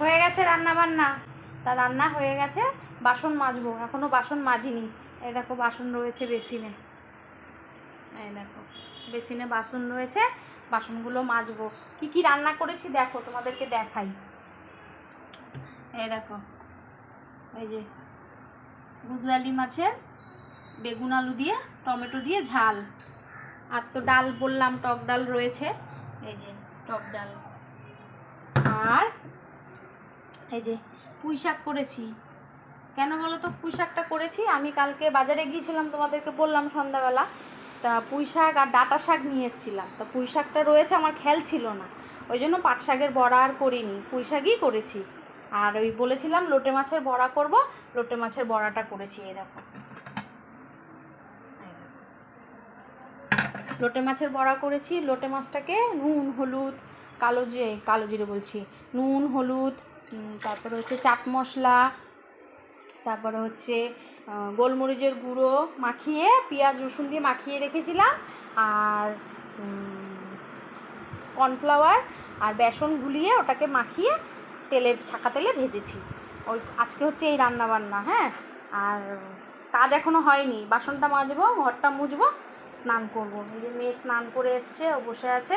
হয়ে গেছে রান্না বান্না তা রান্না হয়ে গেছে, বাসন মাজবো। এখনও বাসন মাজিনি। এই দেখো, বাসন রয়েছে বেসিনে। এই দেখো, বেসিনে বাসন রয়েছে, বাসনগুলো মাজবো। কি কি রান্না করেছি দেখো, তোমাদেরকে দেখাই। এই দেখো, এই যে গুজরালি মাছের বেগুন আলু দিয়ে, টমেটো দিয়ে ঝাল। আর তো ডাল বললাম, টক ডাল রয়েছে। এই যে টক ডাল। আর এই যে পুঁই শাক করেছি। কেন বলো তো? পুঁই শাকটা করেছি। আমি কালকে বাজারে গিয়েছিলাম তোমাদেরকে বললাম সন্ধ্যাবেলা। তা পুঁই শাক আর ডাটা শাক নিয়ে এসেছিলাম। তা পুঁই শাকটা রয়েছে, আমার খেয়াল ছিল না। ওই জন্য পাট শাকের বড়া আর করিনি। পুঁই শাকই করেছি। আর ওই বলেছিলাম লোটে মাছের বড়া করব। লোটে মাছের বড়াটা করেছি এই দেখো। লোটে মাছের বড়া করেছি। লোটে মাছটাকে নুন, হলুদ, কালো যে, কালো জিরে বলছি। নুন, হলুদ তারপরে হচ্ছে চাট মশলা, তারপরে হচ্ছে গোলমরিচের গুঁড়ো মাখিয়ে, পেঁয়াজ রসুন দিয়ে মাখিয়ে রেখেছিলাম, আর কর্নফ্লাওয়ার আর বেসন গুলিয়ে ওটাকে মাখিয়ে তেলে, ছাকা তেলে ভেজেছি। ওই আজকে হচ্ছে এই রান্না বান্না হ্যাঁ? আর কাজ এখনও হয়নি। বাসনটা মাজবো, ঘরটা মুছবো স্নান করব। এই যে মেয়ে স্নান করে এসছে, ও বসে আছে।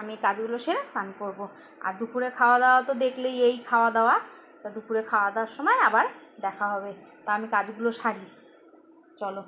আমি কাজগুলো সেরে স্নান করব। আর দুপুরে খাওয়া দাওয়া তো দেখলেই এই খাওয়া দাওয়া তা দুপুরে খাওয়া দাওয়ার সময় আবার দেখা হবে। তা আমি কাজগুলো সারি। চলো।